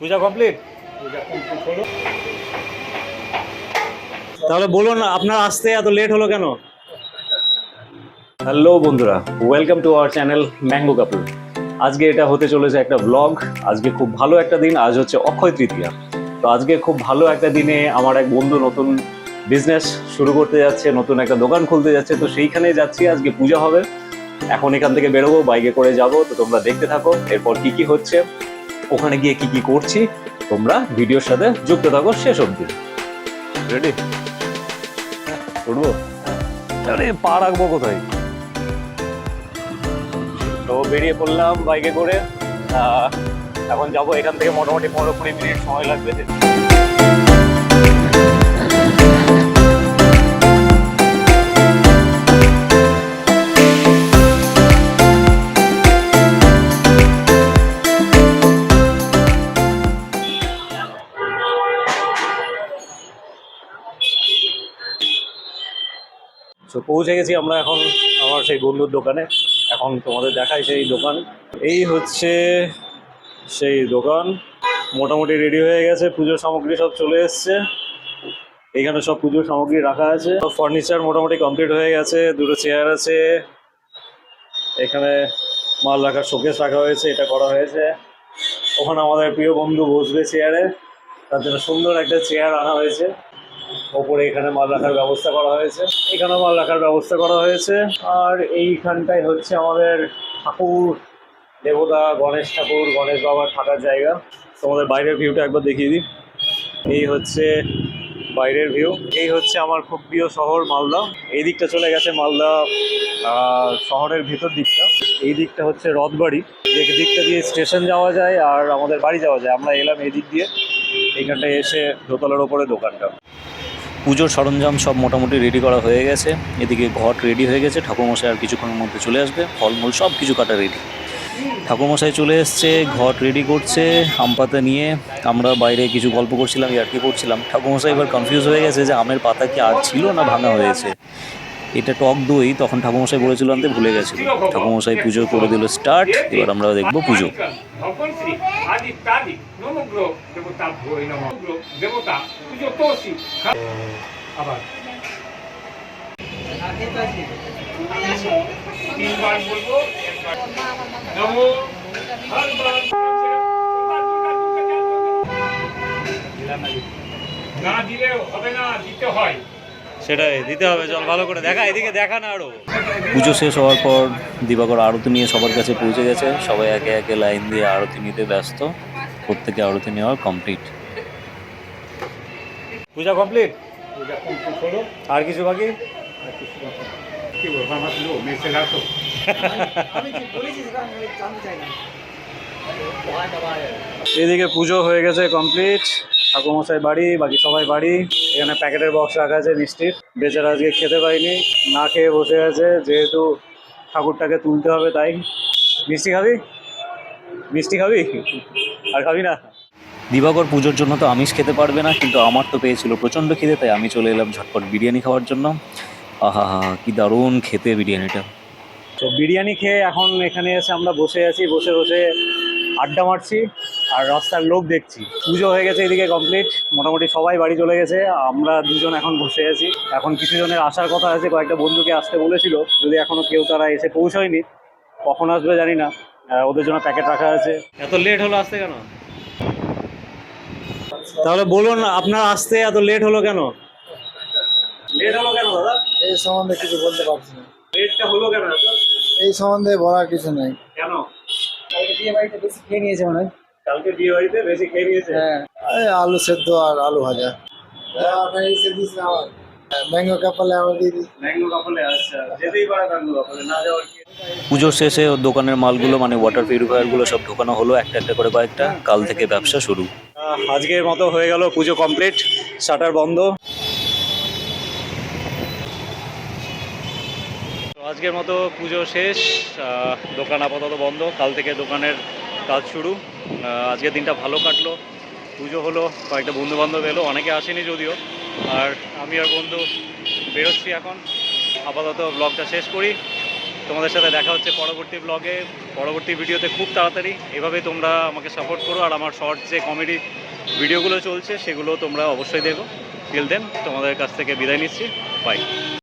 পূজা complete তাহলে বলুন আপনার আসতে এত লেট হলো কেন? হ্যালো বন্ধুরা welcome to our channel mango couple আজকে এটা হতে চলেছে একটা ব্লগ আজকে খুব ভালো একটা দিন আজ হচ্ছে অক্ষয় তৃতীয়া। তো আজকে খুব ভালো একটা দিনে আমার এক বন্ধু নতুন বিজনেস শুরু করতে যাচ্ছে নতুন একটা দোকান খুলতে যাচ্ছে তো সেইখানে যাচ্ছি আজকে পূজা হবে। এখন এখান থেকে বেরোবো বাইকে করে যাব তো তোমরা দেখতে থাকো এরপর কি কি হচ্ছে। ওখানে গিয়ে কি কি করছি, তোমরা ভিডিওর সাথে যুক্ত থাকো শেষ অবধি। রেডি উঠবো? আরে, পা রাখব কোথায়? তো বেরিয়ে পড়লাম বাইকে করে। এখন যাব এখান থেকে মোটামুটি পনেরো কুড়ি মিনিট সময় লাগবে। পৌঁছে গেছি আমরা এখন আমার সেই বন্ধুর দোকানে। এখন তোমাদের দেখাই সেই দোকান। এই হচ্ছে সেই দোকান। মোটামুটি রেডি হয়ে গেছে, পুজোর সামগ্রী সব চলে এসছে। এখানে সব পুজোর সামগ্রী রাখা আছে। ফার্নিচার মোটামুটি কমপ্লিট হয়ে গেছে, দুটো চেয়ার আছে। এখানে মাল রাখার শোকেস রাখা হয়েছে, এটা করা হয়েছে। ওখানে আমাদের প্রিয় বন্ধু বসবে চেয়ারে তার জন্য সুন্দর একটা চেয়ার আনা হয়েছে। ওপরে এখানে মাল রাখার ব্যবস্থা করা হয়েছে। এখানেও মাল রাখার ব্যবস্থা করা হয়েছে। আর এইখানটাই হচ্ছে আমাদের ঠাকুর, দেবতা, গণেশ ঠাকুর, গণেশ বাবার থাকার জায়গা। তোমাদের বাইরের ভিউটা একবার দেখিয়ে দিই। এই হচ্ছে বাইরের ভিউ। এই হচ্ছে আমার খুব প্রিয় শহর মালদা। এই দিকটা চলে গেছে মালদা শহরের ভিতর দিকটা। এই দিকটা হচ্ছে রথবাড়ি। যে দিকটা দিয়ে স্টেশন যাওয়া যায় আর আমাদের বাড়ি যাওয়া যায়। আমরা এলাম এই দিক দিয়ে। এইখানটায় এসে দোতলার ওপরে দোকানটা। পুজোর সরঞ্জাম সব মোটামুটি রেডি করা হয়ে গেছে। এদিকে ঘট রেডি হয়ে গেছে, ঠাকুরমশাই আর কিছুক্ষণের মধ্যে চলে আসবে। ফলমূল সব কিছু কাটা রেডি ঠাকুরমশাই চলে এসছে, ঘট রেডি করছে, আম পাতা নিয়ে। আমরা বাইরে কিছু গল্প করছিলাম, ইয়ার্কি করছিলাম। ঠাকুরমশাই এবার কনফিউজ হয়ে গেছে যে আমের পাতা কি আর ছিল না ভাঙা হয়েছে। এটা টক দই, তখন ঠাকুমশাই বলেছিল আনতে, ভুলে গেছিল। ঠাকুমশাই পুজো করে দিল স্টার্ট, এবার আমরা দেখব পুজো। না দিলেও হবে না, দিতে হয়। সেটাই দিতে হবে চল ভালো করে দেখা এদিকে দেখা না আরও। পুজো শেষ হওয়ার পর দিবাকর আরতি নিয়ে সবার কাছে পৌঁছে গেছে। সবাই একে একে লাইন দিয়ে আরতি নিতে ব্যস্ত। প্রত্যেকে আরতি নেওয়া কমপ্লিট পূজা কমপ্লিট পূজা কমপ্লিট হলো আর কিছু বাকি? এদিকে পুজো হয়ে গেছে কমপ্লিট ঠাকুমশাই বাড়ি বাকি সবাই বাড়ি। এখানে প্যাকেটের বক্স রাখা আছে মিষ্টির। বেচারা আজকে খেতে পাইনি না খেয়ে বসে আছে যেহেতু ঠাকুরটাকে তুলতে হবে তাই। মিষ্টি খাবি? মিষ্টি খাবি? আর খাবি না? দিবাকর পুজোর জন্য তো আমিষ খেতে পারবে না কিন্তু আমার তো পেয়েছিল প্রচণ্ড খিদে তাই আমি চলে এলাম ঝটপট বিরিয়ানি খাওয়ার জন্য। আহা হা কি দারুণ খেতে বিরিয়ানিটা। তো বিরিয়ানি খেয়ে এখন এখানে এসে আমরা বসে আছি বসে বসে আড্ডা মারছি। আর রাস্তার লোক দেখছি। পুজো হয়ে গেছে এদিকে কমপ্লিট মোটামুটি সবাই বাড়ি চলে গেছে। আমরা দুজন এখন বসে আছি। এখন কিছু জনের আসার কথা আছে কয়েকটা বন্ধুকে আসতে বলেছিল। যদি এখনও কেউ তারা এসে পৌঁছয়নি কখন আসবে জানি না। ওদের জন্য প্যাকেট রাখা আছে। এত লেট হলো আসতে কেন? তাহলে বলুন আপনার আসতে এত লেট হলো কেন? লেট হলো কেন দাদা? এই সম্বন্ধে কিছু বলতে পারছি না। লেটটা হলো কেন এই সম্বন্ধে বলার কিছু নেই। কেন? বিয়ে বাড়িতে বেশি খেয়ে নিয়েছে মনে হয়। কালকে বিয়ে বাড়িতে বেশি খেয়ে নিয়েছে। হ্যাঁ। এই আলু সেদ্ধ আর আলু ভাজা। ম্যাঙ্গো কাপালে আমরা দিয়ে ম্যাঙ্গো কাপলে আচ্ছা যেতেই পারে ম্যাঙ্গো কাপলে না যাওয়ার কি? পুজোর শেষে ওর দোকানের মালগুলো মানে ওয়াটার পিউরিফায়ারগুলো সব ঢোকানো হলো একটা একটা করে কয়েকটা। কাল থেকে ব্যবসা শুরু। আজকের মতো হয়ে গেল পুজো কমপ্লিট শাটার বন্ধ। তো আজকের মতো পুজো শেষ। আহ, দোকান আপাতত বন্ধ। কাল থেকে দোকানের কাজ শুরু। আজকের দিনটা ভালো কাটলো। পুজো হলো, কয়েকটা বন্ধু বান্ধব এলো, অনেকে আসেনি যদিও। আর আমি আর বন্ধু বেরোচ্ছি এখন। আপাতত ব্লগটা শেষ করি। তোমাদের সাথে দেখা হচ্ছে পরবর্তী ব্লগে পরবর্তী ভিডিওতে খুব তাড়াতাড়ি। এভাবে তোমরা আমাকে সাপোর্ট করো। আর আমার শর্ট যে কমেডি ভিডিওগুলো চলছে, সেগুলো তোমরা অবশ্যই দেখো। টিল দেন তোমাদের কাছ থেকে বিদায় নিচ্ছি। বাই